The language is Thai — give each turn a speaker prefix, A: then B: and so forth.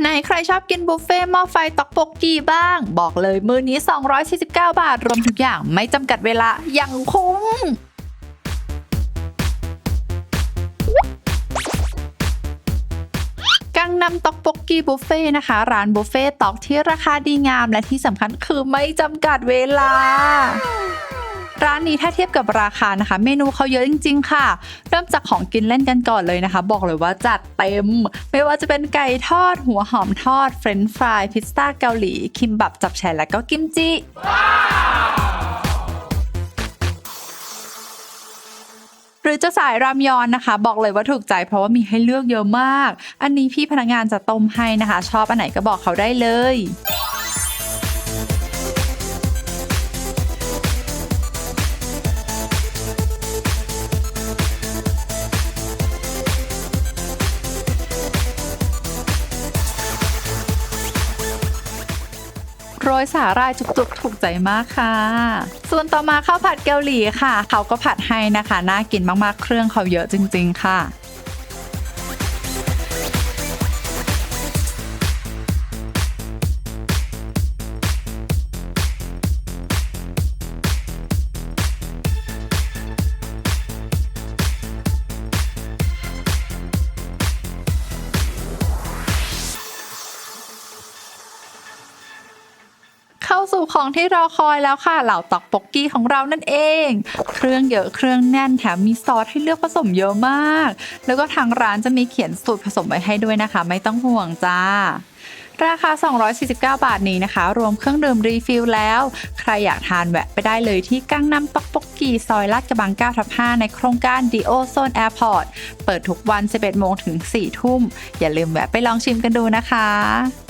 A: ไหนใครชอบกินบุฟเฟ่หม้อไฟตอกปกกีบ้าง บอกเลยมือนี้ 249 บาท รวมทุกอย่างไม่จำกัดเวลาอย่างคุ้มกังนำตอกปกกีบุฟเฟ่นะคะ ร้านบุฟเฟ่ตอกที่ราคาดีงามและที่สำคัญคือไม่จำกัดเวลาานนี้ถ้าเทียบกับราคานะคะ เมนูเขาเยอะจริง ๆ ค่ะ เริ่มจากของกินเล่นกันก่อนเลยนะคะ บอกเลยว่าจัดเต็ม ไม่ว่าจะเป็นไก่ทอด หัวหอมทอด เฟรนช์ฟราย พิซซ่าเกาหลี คิมบับจับแฉและก็กิมจิหรือจะสายรามยอนนะคะ บอกเลยว่าถูกใจเพราะว่ามีให้เลือกเยอะมาก อันนี้พี่พนักงานจะต้มให้นะคะ ชอบอันไหนก็บอกเขาได้เลย รยสาหร่ายจุกๆถูกใจมากค่ะ ส่วนต่อมาข้าวผัดเกาหลีค่ะ เขาก็ผัดให้นะคะ น่ากินมากๆ เครื่องเขาเยอะจริง ๆ ค่ะ เข้าสู่ของที่รอคอยแล้วค่ะ เหล่าตอกปกกี้ของเรานั่นเอง เครื่องเยอะเครื่องแน่นแถมมีซอสให้เลือกผสมเยอะมาก แล้วก็ทางร้านจะมีเขียนสูตรผสมไว้ให้ด้วยนะคะ ไม่ต้องห่วงจ้าราคา 249 บาทนี้นะคะ รวมเครื่องดื่มรีฟิลแล้ว ใครอยากทานแวะไปได้เลยที่กังนำตอกปกกีซอยลาดกระบัง 9 ทับ 5 ในโครงการ d ีโอโซนแอร์พอร์ต เปิดทุกวัน 11 โมงถึง 4 ทุ่ม อย่าลืมแวะไปลองชิมกันดูนะคะ